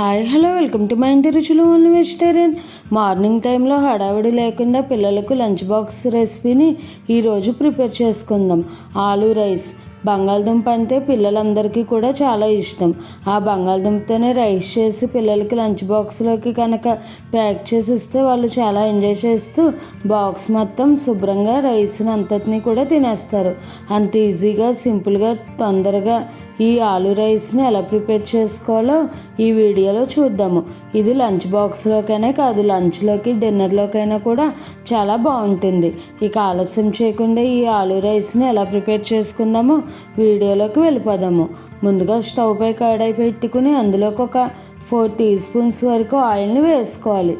Hi hello welcome to మా ఇంటి రుచులు ఓన్లీ వెజిటేరియన్. మార్నింగ్ టైంలో హడావిడి లేకుండా పిల్లలకు లంచ్ బాక్స్ రెసిపీని ఈరోజు ప్రిపేర్ చేసుకుందాం. ఆలూ రైస్ బంగాళదుంప అంటే పిల్లలందరికీ కూడా చాలా ఇష్టం. ఆ బంగాళదుంపతోనే రైస్ చేసి పిల్లలకి లంచ్ బాక్స్లోకి కనుక ప్యాక్ చేసి ఇస్తే వాళ్ళు చాలా ఎంజాయ్ చేస్తూ బాక్స్ మొత్తం శుభ్రంగా రైస్ని అంతటినీ కూడా తినేస్తారు. అంత ఈజీగా సింపుల్గా తొందరగా ఈ ఆలు రైస్ని ఎలా ప్రిపేర్ చేసుకోవాలో ఈ వీడియోలో చూద్దాము. ఇది లంచ్ బాక్స్లోకైనా కాదు లంచ్లోకి డిన్నర్లోకైనా కూడా చాలా బాగుంటుంది. ఇక ఆలస్యం చేయకుండా ఈ ఆలు రైస్ని ఎలా ప్రిపేర్ చేసుకుందామో వీడియోలోకి వెళ్ళిపోదాము. ముందుగా స్టవ్ పై కడాయి పెట్టుకుని అందులోకి ఒక ఫోర్ టీ స్పూన్స్ వరకు ఆయిల్ని వేసుకోవాలి.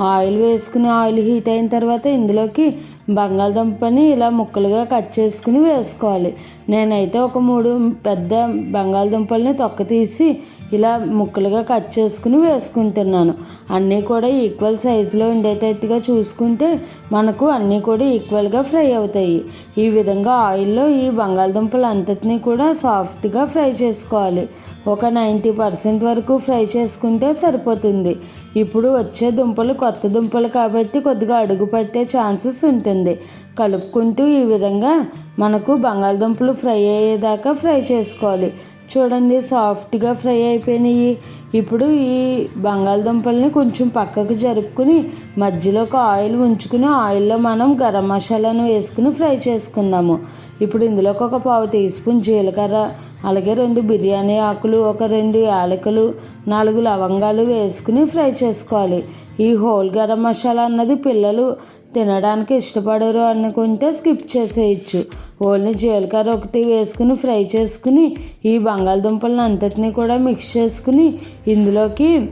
ఆయిల్ వేసుకుని ఆయిల్ హీట్ అయిన తర్వాత ఇందులోకి బంగాళదుంపని ఇలా ముక్కలుగా కట్ చేసుకుని వేసుకోవాలి. నేనైతే ఒక మూడు పెద్ద బంగాళదుంపల్ని తొక్క తీసి ఇలా ముక్కలుగా కట్ చేసుకుని వేసుకుంటున్నాను. అన్నీ కూడా ఈక్వల్ సైజులో ఉండేటట్టుగా చూసుకుంటే మనకు అన్నీ కూడా ఈక్వల్గా ఫ్రై అవుతాయి. ఈ విధంగా ఆయిల్లో ఈ బంగాళదుంపలు అంతటినీ కూడా సాఫ్ట్గా ఫ్రై చేసుకోవాలి. ఒక నైంటీ పర్సెంట్ వరకు ఫ్రై చేసుకుంటే సరిపోతుంది. ఇప్పుడు వచ్చే దుంపలు కొత్త దుంపలు కాబట్టి కొద్దిగా అడుగు పట్టే ఛాన్సెస్ ఉంటుంది. కలుపుకుంటూ ఈ విధంగా మనకు బంగాళదుంపలు ఫ్రై అయ్యేదాకా ఫ్రై చేసుకోవాలి. చూడండి సాఫ్ట్గా ఫ్రై అయిపోయినాయి. ఇప్పుడు ఈ బంగాళదుంపల్ని కొంచెం పక్కకు జరుపుకుని మధ్యలో ఒక ఆయిల్ ఉంచుకుని ఆయిల్లో మనం గరం మసాలాను వేసుకుని ఫ్రై చేసుకుందాము. ఇప్పుడు ఇందులోకి ఒక పావు టీ స్పూన్ జీలకర్ర అలాగే రెండు బిర్యానీ ఆకులు ఒక రెండు యాలకులు నాలుగు లవంగాలు వేసుకుని ఫ్రై చేసుకోవాలి. ఈ హోల్ గరం మసాలా అన్నది పిల్లలు తినడానికి ఇష్టపడరు అనుకుంటే స్కిప్ చేసేయచ్చు. ఓన్లీ జీలకర్ర ఒకటి వేసుకుని ఫ్రై చేసుకుని ఈ బంగాళదుంపలను అంతటినీ కూడా మిక్స్ చేసుకుని ఇందులోకి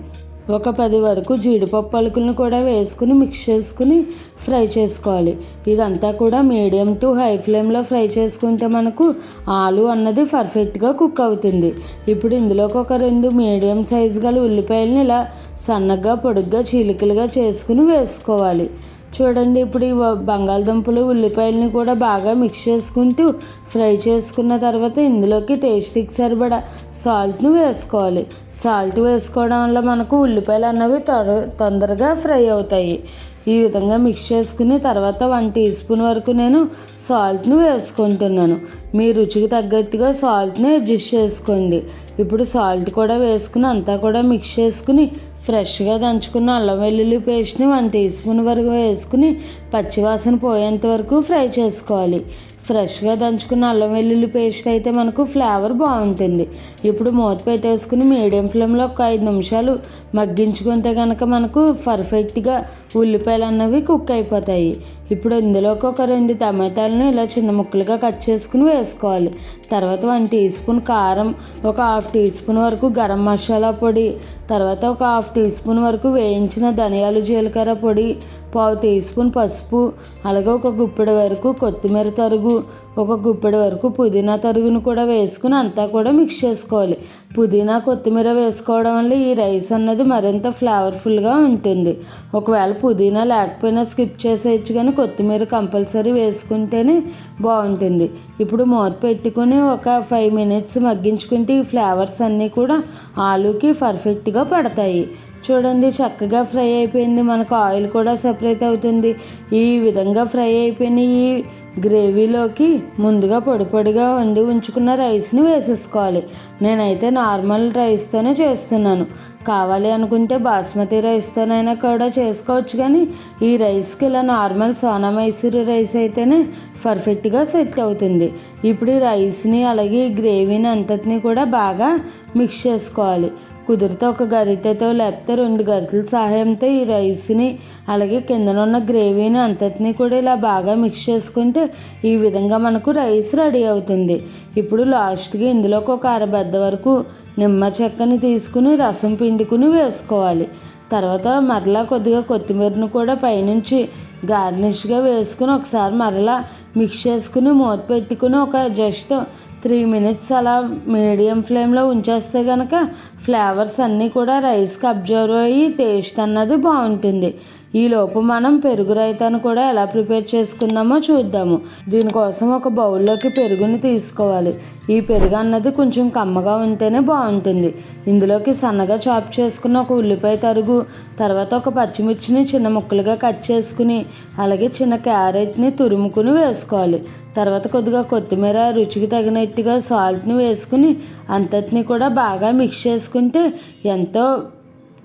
ఒక పది వరకు జీడిపప్పు అలుకులను కూడా వేసుకుని మిక్స్ చేసుకుని ఫ్రై చేసుకోవాలి. ఇదంతా కూడా మీడియం టు హై ఫ్లేమ్లో ఫ్రై చేసుకుంటే మనకు ఆలు అన్నది పర్ఫెక్ట్గా కుక్ అవుతుంది. ఇప్పుడు ఇందులోకి ఒక రెండు మీడియం సైజు గల ఉల్లిపాయలని ఇలా సన్నగా పొడుగ్గా చీలికలుగా చేసుకుని వేసుకోవాలి. చూడండి ఇప్పుడు ఈ బంగాళదుంపలు ఉల్లిపాయలని కూడా బాగా మిక్స్ చేసుకుంటూ ఫ్రై చేసుకున్న తర్వాత ఇందులోకి టేస్ట్కి సరిపడా సాల్ట్ను వేసుకోవాలి. సాల్ట్ వేసుకోవడం వల్ల మనకు ఉల్లిపాయలు అన్నవి తొందరగా ఫ్రై అవుతాయి. ఈ విధంగా మిక్స్ చేసుకుని తర్వాత వన్ టీ స్పూన్ వరకు నేను సాల్ట్ను వేసుకుంటున్నాను. మీ రుచికి తగ్గట్టుగా సాల్ట్ని అడ్జస్ట్ చేసుకోండి. ఇప్పుడు సాల్ట్ కూడా వేసుకుని అంతా కూడా మిక్స్ చేసుకుని ఫ్రెష్గా దంచుకున్న అల్లం వెల్లుల్లి పేస్ట్ని వన్ టీ స్పూన్ వరకు వేసుకుని పచ్చివాసన పోయేంత వరకు ఫ్రై చేసుకోవాలి. ఫ్రెష్గా దంచుకున్న అల్లం వెల్లుల్లి పేస్ట్ అయితే మనకు ఫ్లేవర్ బాగుంటుంది. ఇప్పుడు మూత పెట్టేసుకుని మీడియం ఫ్లేమ్లో ఒక ఐదు నిమిషాలు మగ్గించుకుంటే కనుక మనకు పర్ఫెక్ట్గా ఉల్లిపాయలు అన్నవి కుక్ అయిపోతాయి. ఇప్పుడు ఇందులోకి ఒక రెండు టమాటాలను ఇలా చిన్న ముక్కలుగా కట్ చేసుకుని వేసుకోవాలి. తర్వాత వన్ టీ స్పూన్ కారం ఒక హాఫ్ టీ స్పూన్ వరకు గరం మసాలా పొడి తర్వాత ఒక హాఫ్ టీ స్పూన్ వరకు వేయించిన ధనియాలు జీలకర్ర పొడి పావు టీ స్పూన్ పసుపు అలాగే ఒక గుప్పెడు వరకు కొత్తిమీర తరుగు ఒక గుప్పెడు వరకు పుదీనా తరుగును కూడా వేసుకుని అంతా కూడా మిక్స్ చేసుకోవాలి. పుదీనా కొత్తిమీర వేసుకోవడం వల్ల ఈ రైస్ అన్నది మరింత ఫ్లేవర్ఫుల్గా ఉంటుంది. ఒకవేళ పుదీనా లేకపోయినా స్కిప్ చేసేయచ్చు కానీ కొత్తిమీర కంపల్సరీ వేసుకుంటేనే బాగుంటుంది. ఇప్పుడు మూత పెట్టుకుని ఒక ఫైవ్ మినిట్స్ మగ్గించుకుంటే ఈ ఫ్లేవర్స్ అన్నీ కూడా ఆలూకి పర్ఫెక్ట్గా పడతాయి. చూడండి చక్కగా ఫ్రై అయిపోయింది. మనకు ఆయిల్ కూడా సపరేట్ అవుతుంది. ఈ విధంగా ఫ్రై అయిపోయిన ఈ గ్రేవీలోకి ముందుగా పొడి పొడిగా వండి ఉంచుకున్న రైస్ని వేసేసుకోవాలి. నేనైతే నార్మల్ రైస్తోనే చేస్తున్నాను. కావాలి అనుకుంటే బాస్మతి రైస్తోనైనా కూడా చేసుకోవచ్చు కానీ ఈ రైస్కి ఇలా నార్మల్ సోనా మైసూరు రైస్ అయితేనే పర్ఫెక్ట్గా సెట్ అవుతుంది. ఇప్పుడు ఈ రైస్ని అలాగే ఈ గ్రేవీని అంతటిని కూడా బాగా మిక్స్ చేసుకోవాలి. కుదిరితే ఒక గరిటెతో లేకపోతే రెండు గరిటెల సహాయంతో ఈ రైస్ని అలాగే కిందనున్న గ్రేవీని అంతటిని కూడా ఇలా బాగా మిక్స్ చేసుకుంటే ఈ విధంగా మనకు రైస్ రెడీ అవుతుంది. ఇప్పుడు లాస్ట్కి ఇందులోకి ఒక అరబద్ద వరకు నిమ్మ చెక్కని తీసుకుని రసం పిండుకుని వేసుకోవాలి. తర్వాత మరలా కొద్దిగా కొత్తిమీరను కూడా పైనుంచి గార్నిష్గా వేసుకుని ఒకసారి మరలా మిక్స్ చేసుకుని మూత పెట్టుకుని ఒక జస్ట్ త్రీ మినిట్స్ అలా మీడియం ఫ్లేమ్లో ఉంచేస్తే కనుక ఫ్లేవర్స్ అన్నీ కూడా రైస్కి అబ్జర్వ్ అయ్యి టేస్ట్ అన్నది బాగుంటుంది. ఈ లోపు మనం పెరుగు రైతాను కూడా ఎలా ప్రిపేర్ చేసుకుందామో చూద్దాము. దీనికోసం ఒక బౌల్లోకి పెరుగుని తీసుకోవాలి. ఈ పెరుగు అన్నది కొంచెం కమ్మగా ఉంటేనే బాగుంటుంది. ఇందులోకి సన్నగా చాప్ చేసుకున్న ఒక ఉల్లిపాయ తరుగు తర్వాత ఒక పచ్చిమిర్చిని చిన్న ముక్కలుగా కట్ చేసుకుని అలాగే చిన్న క్యారెట్ని తురుముకుని వేసుకోవాలి. తర్వాత కొద్దిగా కొత్తిమీర రుచికి తగినట్టుగా సాల్ట్ని వేసుకుని అంతటిని కూడా బాగా మిక్స్ చేసుకుంటే ఎంతో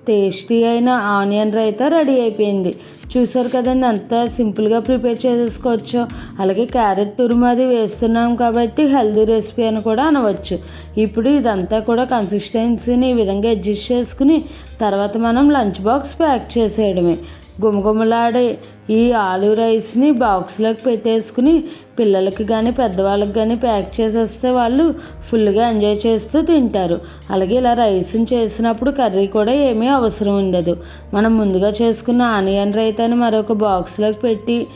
టేస్టీ అయిన ఆనియన్ రైతా రెడీ అయిపోయింది. చూసారు కదండి అంత సింపుల్గా ప్రిపేర్ చేసేసుకోవచ్చు. అలాగే క్యారెట్ తురుమది వేస్తున్నాం కాబట్టి హెల్దీ రెసిపీ అని కూడా అనవచ్చు. ఇప్పుడు ఇదంతా కూడా కన్సిస్టెన్సీని ఈ విధంగా అడ్జస్ట్ చేసుకుని తర్వాత మనం లంచ్ బాక్స్ ప్యాక్ చేసేయడమే. గుమగుమలాడే ఈ ఆలు రైస్ని బాక్స్లోకి పెట్టేసుకుని పిల్లలకి కానీ పెద్దవాళ్ళకి కానీ ప్యాక్ చేసేస్తే వాళ్ళు ఫుల్గా ఎంజాయ్ చేస్తూ తింటారు. అలాగే ఇలా రైస్ని చేసినప్పుడు కర్రీ కూడా ఏమీ అవసరం ఉండదు. మనం ముందుగా చేసుకున్న ఆనియన్ రైతాని మరొక బాక్స్లోకి పెట్టి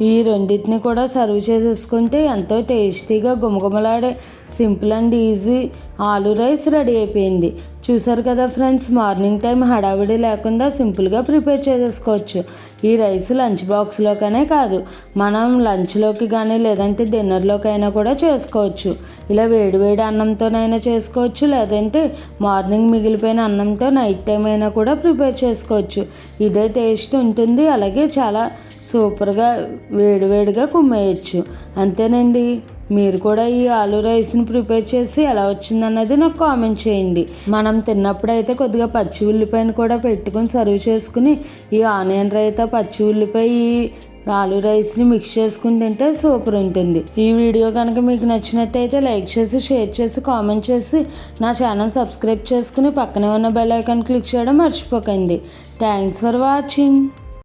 ఈ రెండింటిని కూడా సర్వ్ చేసేసుకుంటే ఎంతో టేస్టీగా గుమగుమలాడే simple and easy aloo rice ready అయిపోయింది. చూసారు కదా ఫ్రెండ్స్ మార్నింగ్ టైం హడావిడి లేకుండా సింపుల్గా ప్రిపేర్ చేసేసుకోవచ్చు. ఈ రైస్ లంచ్ బాక్స్లోకనే కాదు మనం లంచ్లోకి కానీ లేదంటే డిన్నర్లోకైనా కూడా చేసుకోవచ్చు. ఇలా వేడివేడి అన్నంతోనైనా చేసుకోవచ్చు లేదంటే మార్నింగ్ మిగిలిపోయిన అన్నంతో నైట్ టైం అయినా కూడా ప్రిపేర్ చేసుకోవచ్చు. ఇదే టేస్ట్ ఉంటుంది అలాగే చాలా సూపర్గా వేడివేడిగా కుమ్మేయచ్చు. అంతేనండి. మీరు కూడా ఈ ఆలు రైస్ని ప్రిపేర్ చేసి ఎలా వచ్చిందన్నది నాకు కామెంట్ చేయండి. మనం తిన్నప్పుడు అయితే కొద్దిగా పచ్చి ఉల్లిపాయను కూడా పెట్టుకొని సర్వ్ చేసుకుని ఈ ఆనియన్ రైతా పచ్చి ఉల్లిపాయ ఈ ఆలు రైస్ని మిక్స్ చేసుకుని తింటే సూపర్ ఉంటుంది. ఈ వీడియో కనుక మీకు నచ్చినట్టయితే లైక్ చేసి షేర్ చేసి కామెంట్ చేసి నా ఛానల్ సబ్స్క్రైబ్ చేసుకుని పక్కనే ఉన్న బెల్ ఐకాన్ క్లిక్ చేయడం మర్చిపోకండి. Thanks for watching.